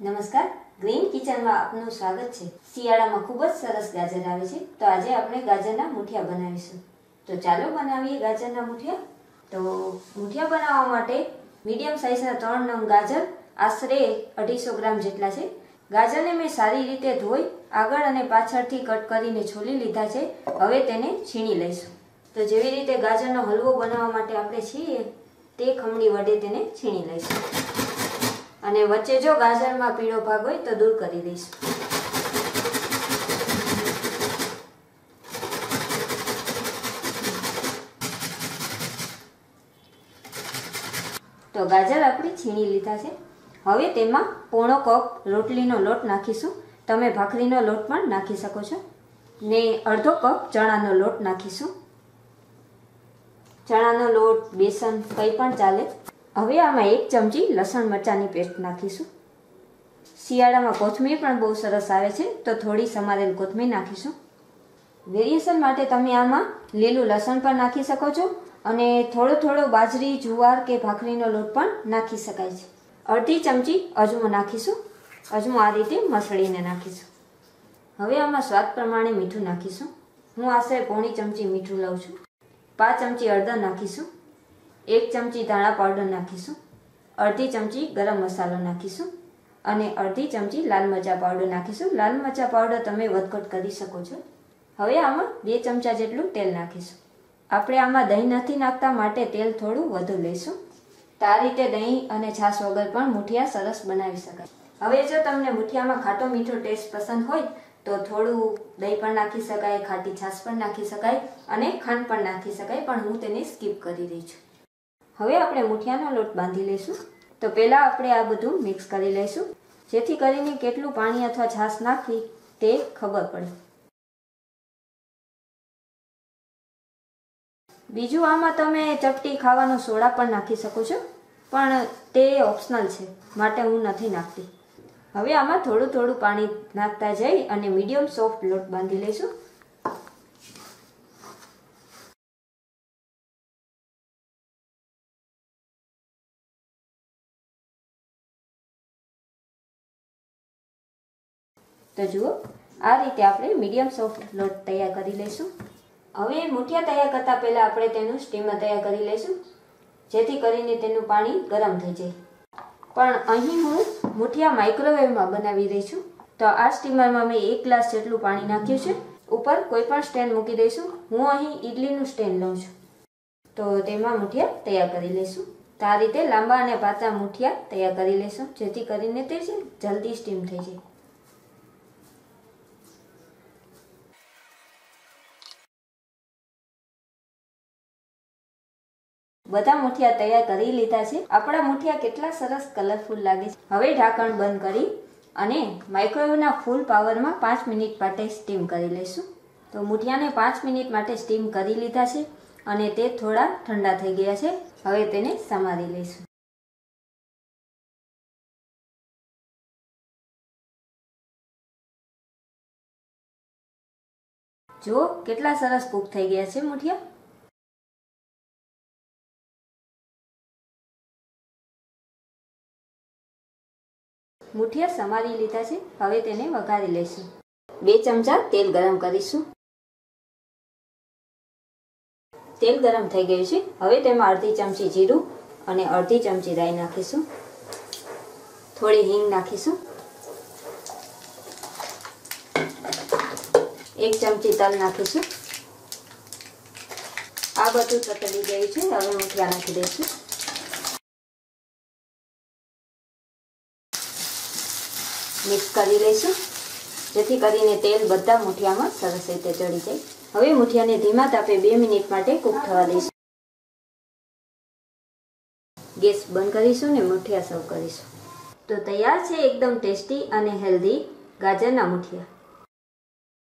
નમસ્કાર. ગ્રીન કિચનમાં આપનું સ્વાગત છે. શિયાળામાં ખૂબ જ સરસ ગાજર આવે છે. તો આજે આપણે ગાજરના મુઠિયા બનાવીશું. તો ચાલો બનાવીએ ગાજરના મુઠિયા. તો મુઠિયા બનાવવા માટે મીડિયમ સાઇઝના ત્રણ નંગ ગાજર, આશરે અઢીસો ગ્રામ જેટલા છે. ગાજરને મેં સારી રીતે ધોઈ આગળ અને પાછળથી કટ કરીને છોલી લીધા છે. હવે તેને છીણી લઈશું. તો જેવી રીતે ગાજરનો હલવો બનાવવા માટે આપણે છીએ, તે ખમણી વડે તેને છીણી લઈશું. અને વચ્ચે જો ગાજરમાં પીળો ભાગ હોય તો દૂર કરી દઈશું. તો ગાજર આપણે છીણી લીધા છે. હવે તેમાં પોણો કપ રોટલીનો લોટ નાખીશું. તમે ભાખરીનો લોટ પણ નાખી શકો છો. ને અડધો કપ ચણાનો લોટ નાખીશું. ચણાનો લોટ, બેસન કંઈ પણ ચાલે. હવે આમાં એક ચમચી લસણ મરચાંની પેસ્ટ નાખીશું. શિયાળામાં કોથમીર પણ બહુ સરસ આવે છે, તો થોડી સમારેલ કોથમીર નાખીશું. વેરિએશન માટે તમે આમાં લીલું લસણ પણ નાખી શકો છો અને થોડો થોડો બાજરી, જુવાર કે ભાખરીનો લોટ પણ નાખી શકાય છે. અડધી ચમચી અજમો નાખીશું. અજમો આ રીતે મસળીને નાખીશું. હવે આમાં સ્વાદ પ્રમાણે મીઠું નાખીશું. હું આશરે પોણી ચમચી મીઠું લઉં છું. પાંચ ચમચી હળદર નાખીશું. એક ચમચી ધાણા પાવડર નાખીશું, અડધી ચમચી ગરમ મસાલો નાખીશું અને અડધી ચમચી લાલ મરચા પાવડર નાખીશું. લાલ મરચા પાવડર તમે વધઘટ કરી શકો છો. હવે આમાં બે ચમચા જેટલું તેલ નાખીશું. આપણે આમાં દહીં નથી નાખતા માટે તેલ થોડું વધુ લઈશું. તો રીતે દહીં અને છાશ વગર પણ મુઠિયા સરસ બનાવી શકાય. હવે જો તમને મુઠિયામાં ખાટો મીઠો ટેસ્ટ પસંદ હોય, તો થોડું દહીં પણ નાખી શકાય, ખાટી છાશ પણ નાખી શકાય અને ખાંડ પણ નાખી શકાય, પણ હું તેને સ્કીપ કરી રહી છું. હવે આપણે મુઠિયાનો લોટ બાંધી લઈશું. તો પહેલાં આપણે આ બધું મિક્સ કરી લઈશું. જેથી કરીને કેટલું પાણી અથવા છાશ નાખવી તે ખબર પડે. બીજું આમાં તમે ચપટી ખાવાનો સોડા પણ નાખી શકો છો. પણ તે ઓપ્શનલ છે. માટે હું નથી નાખતી. હવે આમાં થોડું થોડું પાણી નાખતા જઈ અને મીડિયમ સોફ્ટ લોટ બાંધી લઈશું. તો જુઓ, આ રીતે આપણે મીડિયમ સોફ્ટ લોટ તૈયાર કરી લઈશું. હવે મુઠિયા તૈયાર કરતાં પહેલાં આપણે તેનું સ્ટીમર તૈયાર કરી લઈશું, જેથી કરીને તેનું પાણી ગરમ થઈ જાય. પણ અહીં હું મુઠિયા માઇક્રોવેવમાં બનાવી રહી છું. તો આ સ્ટીમરમાં મેં એક ગ્લાસ જેટલું પાણી નાખ્યું છે. ઉપર કોઈ પણ સ્ટેન્ડ મૂકી દઈશું. હું અહીં ઇડલીનું સ્ટેન્ડ લઉં છું. તો તેમાં મુઠિયા તૈયાર કરી લઈશું. તો આ રીતે લાંબા અને પાતળા મુઠિયા તૈયાર કરી લઈશું, જેથી કરીને તે જલ્દી સ્ટીમ થઈ જાય. બધા મુઠિયા તૈયાર કરી લીધા છે. આપણા મુઠિયા કેટલા સરસ કલરફુલ લાગે છે. હવે ઢાંકણ બંધ કરી અને માઇક્રોવેવના ફૂલ પાવરમાં પાંચ મિનિટ માટે સ્ટીમ કરી લઈશું. તો મુઠિયાને પાંચ મિનિટ માટે સ્ટીમ કરી લીધા છે અને તે થોડા ઠંડા થઈ ગયા છે. હવે તેને સમારી લઈશું. જુઓ કેટલા સરસ કૂક થઈ ગયા છે મુઠિયા. મુઠિયા સમારી લીધા છે. હવે તેને વઘારી લઈશું. બે ચમચા તેલ ગરમ કરીશું. તેલ ગરમ થઈ ગયું છે. હવે તેમાં અડધી ચમચી જીરું અને અડધી ચમચી રાઈ નાખીશું. થોડી હિંગ નાખીશું. એક ચમચી તલ નાખીશું. આ બધું તતલી ગયું છે. હવે મુઠિયા નાખી દઈશું. મિક્સ કરી લઈશું. જેથી કરીને તેલ બધા મુઠિયામાં સરસ રીતે ચડી જાય. હવે મુઠિયાને ધીમા તાપે બે મિનિટ માટે કૂક થવા દઈશું. ગેસ બંધ કરીશું ને મુઠિયા સર્વ કરીશું. તો તૈયાર છે એકદમ ટેસ્ટી અને હેલ્ધી ગાજરના મુઠિયા.